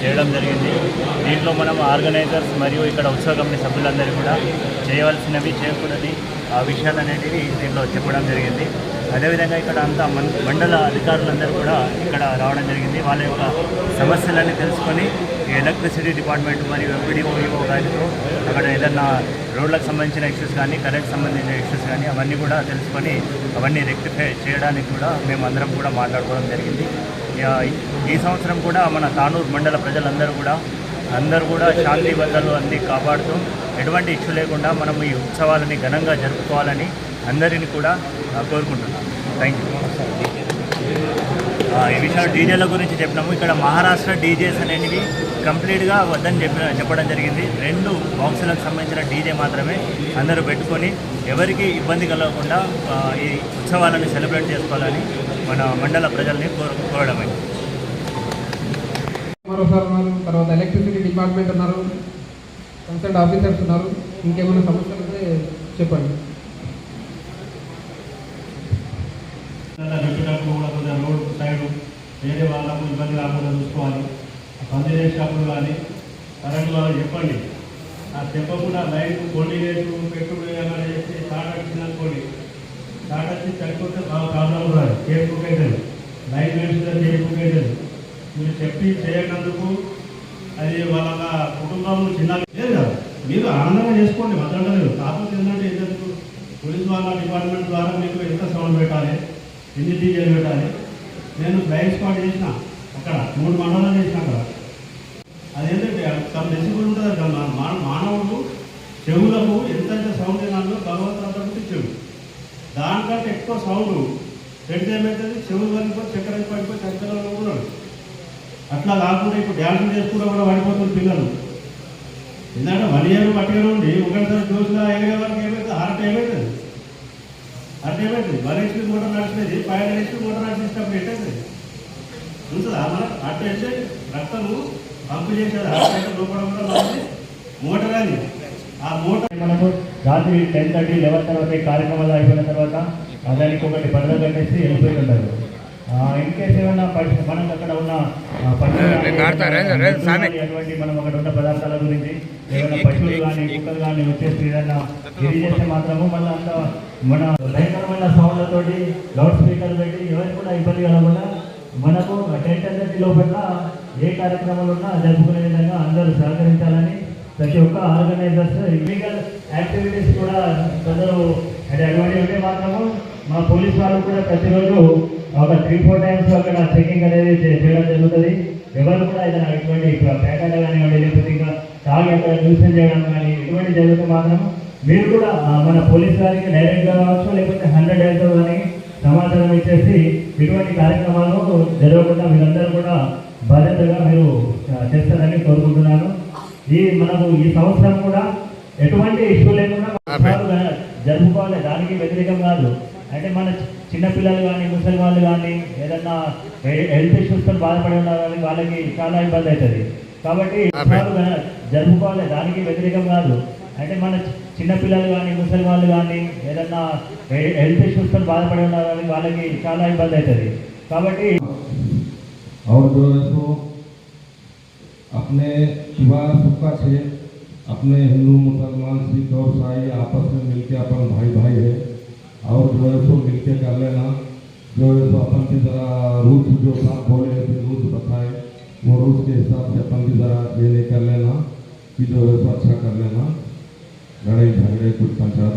చేయడం జరిగింది. దీంట్లో మనం ఆర్గనైజర్స్ మరియు ఇక్కడ ఉత్సవ కమిటీ సభ్యులందరూ కూడా చేయవలసినవి చేయకూడని ఆ విషయాలు అనేటివి దీంట్లో చెప్పడం జరిగింది. అదేవిధంగా ఇక్కడ అంతా మన్ మండల అధికారులందరూ కూడా ఇక్కడ రావడం జరిగింది. వాళ్ళ యొక్క సమస్యలన్నీ తెలుసుకొని ఎలక్ట్రిసిటీ డిపార్ట్మెంట్ మరియు M P D O E O గారితో అక్కడ ఏదన్నా రోడ్లకు సంబంధించిన ఇష్యూస్ కానీ కరెంట్ సంబంధించిన ఇష్యూస్ కానీ అవన్నీ కూడా తెలుసుకొని అవన్నీ రెక్టిఫై చేయడానికి కూడా మేము అందరం కూడా మాట్లాడుకోవడం జరిగింది. ఈ సంవత్సరం కూడా మన తానూరు మండల ప్రజలందరూ కూడా అందరూ కూడా శాంతి భద్రతలు అన్నీ కాపాడుతూ ఎటువంటి ఇష్యూ లేకుండా మనం ఈ ఉత్సవాలని ఘనంగా జరుపుకోవాలని అందరిని కూడా కోరుకుంటున్నాను థ్యాంక్ యూ ఈ విషయాలు డీజేల గురించి చెప్పినాము. ఇక్కడ మహారాష్ట్ర డీజేస్ అనేవి కంప్లీట్గా వద్దని చెప్పిన చెప్పడం జరిగింది. రెండు బాక్సులకు సంబంధించిన డీజే మాత్రమే అందరూ పెట్టుకొని ఎవరికి ఇబ్బంది కలగకుండా ఈ ఉత్సవాలను సెలబ్రేట్ చేసుకోవాలని మన మండల ప్రజల్ని కోరు కోరడమే మరోసారి ఉన్నారు. తర్వాత ఎలక్ట్రిసిటీ డిపార్ట్మెంట్ ఉన్నారు. కన్సల్ట్ ఆఫీసర్స్ ఉన్నారు. ఇంకేమైనా సమస్యలు ఉంటే చెప్పండి. పెట్టినప్పుడు కూడా కొంచెం రోడ్ సైడ్ వేరే వాళ్ళకు ఇబ్బంది కాకుండా చూసుకోవాలి. పంది చేసినప్పుడు కానీ కరెంట్ వాళ్ళకి చెప్పండి. ఆ చెప్పకుండా లైట్ కొన్ని రేటు పెట్టుబడి చనిపోతే బాగా ప్రాబ్లం కూడా కేసు బుక్ అవుతుంది లైట్ మీరు చెప్పి చేయనందుకు అది వాళ్ళ కుటుంబం చిన్న లేదు కదా. మీరు ఆనందంగా చేసుకోండి వదలలేదు కాకపోతే ఏంటంటే ఏంటంటే పోలీస్ వాళ్ళ డిపార్ట్మెంట్ ద్వారా మీకు ఎంత సౌండ్ పెట్టాలి ఎన్ని డీజేలు పెట్టాలి. నేను బ్లైండ్ స్పాట్ చేసిన అక్కడ మూడు మండలాలు చేసిన అక్కడ. అదేంటంటే సమ్ డెసిబుల్ ఉంటుంది అక్కడ మా- మానవుడు చెవులకు ఎంత సౌండ్ వినాలో భగవంతుడు చెవు. దానికంటే ఎక్కువ సౌండ్. పెడితే ఏమవుతుంది చెవులు పడిపోయి చక్కెర పడిపోయి చక్కెర కూడా అట్లా కాకుండా ఇప్పుడు డ్యాన్సులు చేసుకుంటూ కూడా పడిపోతుంది పిల్లలు. ఎందుకంటే వన్ ఇయర్ వన్ ఉండి ఒకటిసారి చూసినా ఎగిరే వరకు ఏమవుతుంది హార్ట్ ఏమవుతుంది హార్ట్ ఏమవుతుంది వన్ హెచ్పి మోటార్ నడిచినది. ఫైవ్ హెచ్పి మోటార్ నడిచినప్పుడు ఏంటంటే ఉంటుందా మన హార్ట్ అయితే రక్తము పంపు చేసేది. హార్ట్ అయితే లోపల కూడా మోటార్ అది. ఆ మోటార్ మనకు రాత్రి టెన్ థర్టీ లెవెన్ తర్వాత ఈ కార్యక్రమాలు అయిపోయిన తర్వాత దానికి ఒకటి పడద కట్టేసి వెళ్ళిపోయి ఉంటారు ఇన్ కేసు ఏమైనా పశు మనకు అక్కడ ఉన్న అటువంటి మనం అక్కడ ఉన్న పదార్థాల గురించి ఏమైనా పశువులు కానీ కుక్కలు కానీ వచ్చేసి ఏదైనా ఇది చేస్తే మాత్రము మళ్ళీ అంత మన భయంకరమైన సౌండ్లతోటి లౌడ్ స్పీకర్ పెట్టి ఎవరికి కూడా ఇబ్బంది కలగకుండా మనకు టెన్ థర్టీ లోపల ఏ కార్యక్రమాలు ఉన్నా జరుపుకునే విధంగా అందరూ సహకరించాలని ప్రతి ఒక్క ఆర్గనైజర్స్ ఇల్లీగల్ యాక్టివిటీస్ కూడా ప్రజలు అంటే అటువంటి ఉంటే మాత్రము మా పోలీస్ వాళ్ళు కూడా ప్రతిరోజు ఒక త్రీ ఫోర్ టైమ్స్ అక్కడ చెకింగ్ అనేది చేయడం జరుగుతుంది. ఎవరు కూడా ఏదైనా ఇటువంటి పేకాట కానివ్వండి లేకపోతే ఇంకా తాగి అక్కడ న్యూసెన్స్ చేయడం కానీ ఇటువంటి జరిగితే మాత్రం మీరు కూడా మన పోలీస్ వారికి డైరెక్ట్గా కావచ్చు లేకపోతే హండ్రెడ్ డైల్తో కానీ సమాచారం ఇచ్చేసి ఇటువంటి కార్యక్రమాలు జరగకుండా మీరందరూ కూడా బాధ్యతగా మీరు చేస్తారని కోరుకుంటున్నాను. ఈ మనకు ఈ సంవత్సరం కూడా ఎటువంటి ఇష్యూ లేకుండా జరుపుకోవాలి. దానికి వ్యతిరేకం కాదు. అంటే మన చిన్నపిల్లలు కానీ ముసలి వాళ్ళు కానీ ఏదన్నా హెల్త్ ఇష్యూస్తో బాధపడి ఉన్నారు కానీ వాళ్ళకి చాలా ఇబ్బంది అవుతుంది కాబట్టి జరుపుకోవాలి. దానికి వ్యతిరేకం కాదు. అంటే మన చిన్నపిల్లలు కానీ ముసలి వాళ్ళు కానీ ఏదన్నా హెల్త్ ఇష్యూస్తో బాధపడి ఉన్నారు కానీ వాళ్ళకి చాలా ఇబ్బంది అవుతుంది కాబట్టి अपने शिवा सबका से अपने हिंदू, मुसलमान, सिख और ईसाई आपस में मिलके अपन भाई भाई है। और जो है सो मिलके कर लेना। जो है सो अपन की जरा रूल्स जो साहब बोले हैं फिर बताए, वो रूल्स के हिसाब से अपन भी जरा ये नहीं कर लेना कि जो है सो अच्छा कर लेना। लड़ाई झगड़े कुछ पंचायत